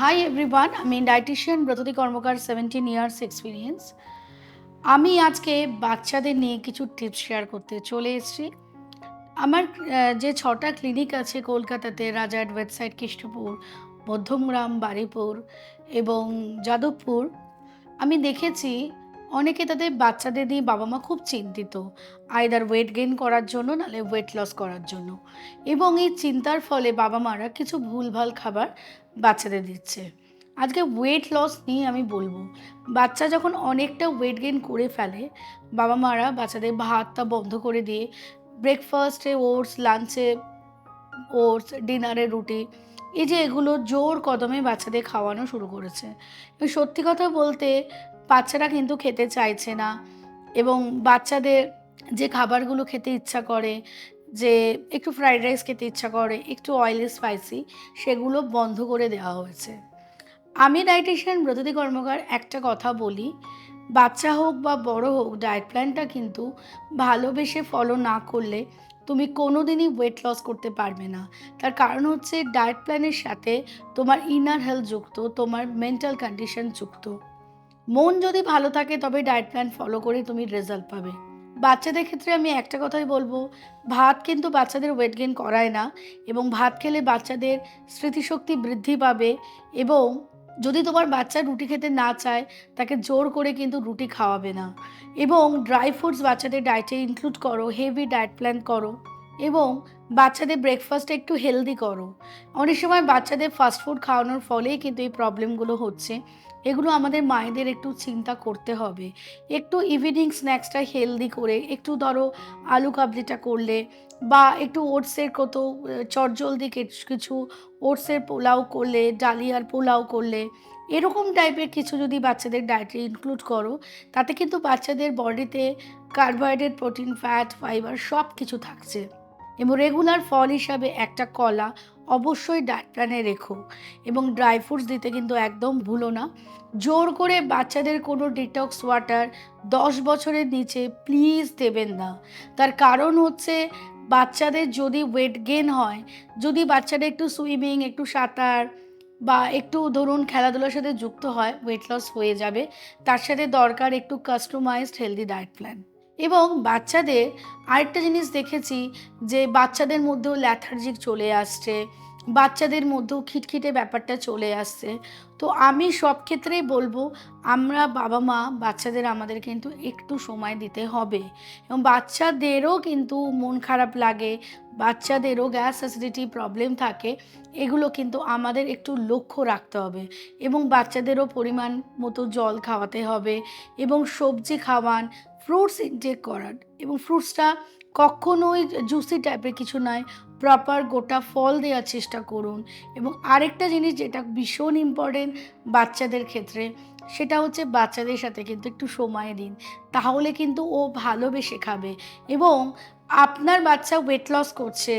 High everyone আমি dietitian Bratati Karmakar seventeen years experience আমি আজকে বাচ্চাদের নিয়ে কিছু টিপস শেয়ার করতে চলে এসেছি। আমার যে ছটা ক্লিনিক আছে কলকাতাতে রাজার ওয়েবসাইট কৃষ্ণপুর, মধ্যমগ্রাম, বারিপুর এবং যাদবপুর, আমি দেখেছি অনেকে তাদের বাচ্চাদের নিয়ে বাবা মা খুব চিন্তিত আইদার ওয়েট গেইন করার জন্য নাহলে ওয়েট লস করার জন্য। এবং এই চিন্তার ফলে বাবা মারা কিছু ভুলভাল খাবার বাচ্চাদের দিচ্ছে। আজকে ওয়েট লস নিয়ে আমি বলব, বাচ্চা যখন অনেকটা ওয়েট গেইন করে ফেলে বাবা মারা বাচ্চাদের ভাতটা বন্ধ করে দিয়ে ব্রেকফাস্টে ওটস লাঞ্চে ওটস ডিনারে রুটি, এই যে এগুলো জোর কদমে বাচ্চাদের খাওয়ানো শুরু করেছে। সত্যি কথা বলতে বাচ্চারা কিন্তু খেতে চাইছে না এবং বাচ্চাদের যে খাবারগুলো খেতে ইচ্ছা করে, যে একটু ফ্রাইড রাইস খেতে ইচ্ছা করে, একটু অয়েলি স্পাইসি সেগুলো বন্ধ করে দেওয়া হয়েছে। আমি ডায়েটিশিয়ান ব্রততী কর্মকার, একটা কথা বলি, বাচ্চা হোক বা বড় হোক ডায়েট প্ল্যানটা কিন্তু ভালোবেসে ফলো না করলে তুমি কোনো দিনই ওয়েট লস করতে পারবে না। তার কারণ হচ্ছে ডায়েট প্ল্যানের সাথে তোমার ইনার হেলথ যুক্ত, তোমার মেন্টাল কন্ডিশন যুক্ত। মন যদি ভালো থাকে তবে ডায়েট প্ল্যান ফলো করে তুমি রেজাল্ট পাবে। বাচ্চাদের ক্ষেত্রে আমি একটা কথাই বলব, ভাত কিন্তু বাচ্চাদের ওয়েট গেন করায় না এবং ভাত খেলে বাচ্চাদের স্মৃতিশক্তি বৃদ্ধি পাবে এবং যদি তোমার বাচ্চা রুটি খেতে না চায়, তাকে জোর করে কিন্তু রুটি খাওয়াবে না। এবং ড্রাই ফ্রুটস বাচ্চাদের ডায়েটে ইনক্লুড করো হেভি ডায়েট প্ল্যান করো এবং বাচ্চাদের ব্রেকফাস্টে একটু হেলদি করো। অনেক সময় বাচ্চাদের ফাস্ট ফুড খাওয়ানোর ফলেই কিন্তু এই প্রবলেমগুলো হচ্ছে। এগুলো আমাদের মায়েদের একটু চিন্তা করতে হবে। একটু ইভিনিং স্ন্যাক্সটা হেলদি করে, একটু ধরো আলু কাবলিটা করলে বা একটু ওটসের কত, চটজলদি কিছু ওটসের পোলাও করলে, ডালিয়ার পোলাও করলে, এরকম টাইপের কিছু যদি বাচ্চাদের ডায়েটে ইনক্লুড করো, তাতে কিন্তু বাচ্চাদের বডিতে কার্বোহাইড্রেট প্রোটিন ফ্যাট ফাইবার সব কিছু থাকছে। এবং রেগুলার ফল হিসাবে একটা কলা অবশ্যই ডায়েট প্ল্যানে রেখো এবং ড্রাই ফ্রুটস দিতে কিন্তু একদম ভুলো না। জোর করে বাচ্চাদের কোনো ডিটক্স ওয়াটার দশ বছরের নিচে প্লিজ দেবেন না। তার কারণ হচ্ছে বাচ্চাদের যদি ওয়েট গেন হয়, যদি বাচ্চারা একটু সুইমিং একটু সাঁতার বা একটু ধরুন খেলাধুলার সাথে যুক্ত হয় ওয়েট লস হয়ে যাবে, তার সাথে দরকার একটু কাস্টমাইজড হেলদি ডায়েট প্ল্যান এবং বাচ্চাদের আরেকটা জিনিস দেখেছি যে বাচ্চাদের মধ্যেও ল্যাথার্জিক চলে আসছে, বাচ্চাদের মধ্যেও খিটখিটে ব্যাপারটা চলে আসছে। তো আমি সব ক্ষেত্রেই বলব, আমরা বাবা মা বাচ্চাদের আমাদের কিন্তু একটু সময় দিতে হবে। এবং বাচ্চাদেরও কিন্তু মন খারাপ লাগে, বাচ্চাদেরও গ্যাস অ্যাসিডিটি প্রবলেম থাকে, এগুলো কিন্তু আমাদের একটু লক্ষ্য রাখতে হবে। এবং বাচ্চাদেরও পরিমাণ মতো জল খাওয়াতে হবে এবং সবজি খাওয়ান ফ্রুটস ইনটেক করার এবং ফ্রুটসটা কখনোই জুসি টাইপের কিছু নয় প্রপার গোটা ফল দেওয়ার চেষ্টা করুন। এবং আরেকটা জিনিস যেটা ভীষণ ইম্পর্টেন্ট বাচ্চাদের ক্ষেত্রে, সেটা হচ্ছে বাচ্চাদের সাথে কিন্তু একটু সময় দিন। তাহলে কিন্তু ও ভালোবেসে খাবে। এবং আপনার বাচ্চা ওয়েট লস করছে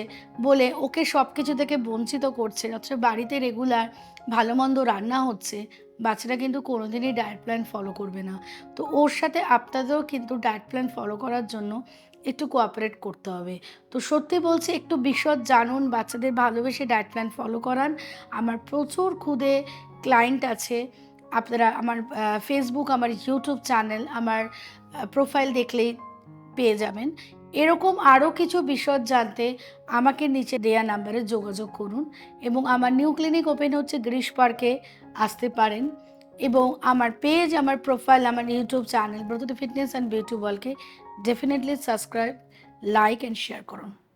বলে ওকে সব কিছু থেকে বঞ্চিত করছে, অথচ বাড়িতে রেগুলার ভালো মন্দ রান্না হচ্ছে বাচ্চারা কিন্তু কোনোদিনই ডায়েট প্ল্যান ফলো করবে না। তো ওর সাথে আপনাদেরও কিন্তু ডায়েট প্ল্যান ফলো করার জন্য একটু কোঅপারেট করতে হবে। তো সত্যি বলছি, একটু বিশদ জানুন, বাচ্চাদের ভালোবেসে ডায়েট প্ল্যান ফলো করান। আমার প্রচুর খুদে ক্লায়েন্ট আছে, আপনারা আমার ফেসবুক আমার ইউটিউব চ্যানেল আমার প্রোফাইল দেখলেই পেয়ে যাবেন। এরকম আরও কিছু বিশদ জানতে আমাকে নিচে দেয়া নাম্বারে যোগাযোগ করুন এবং আমার নিউ ক্লিনিক ওপেন হচ্ছে গ্রীষ পার্কে, আসতে পারেন। এবং আমার পেজ, আমার প্রোফাইল, আমার YouTube channel Brata fitness and beauty বলকে definitely subscribe, like and share করুন।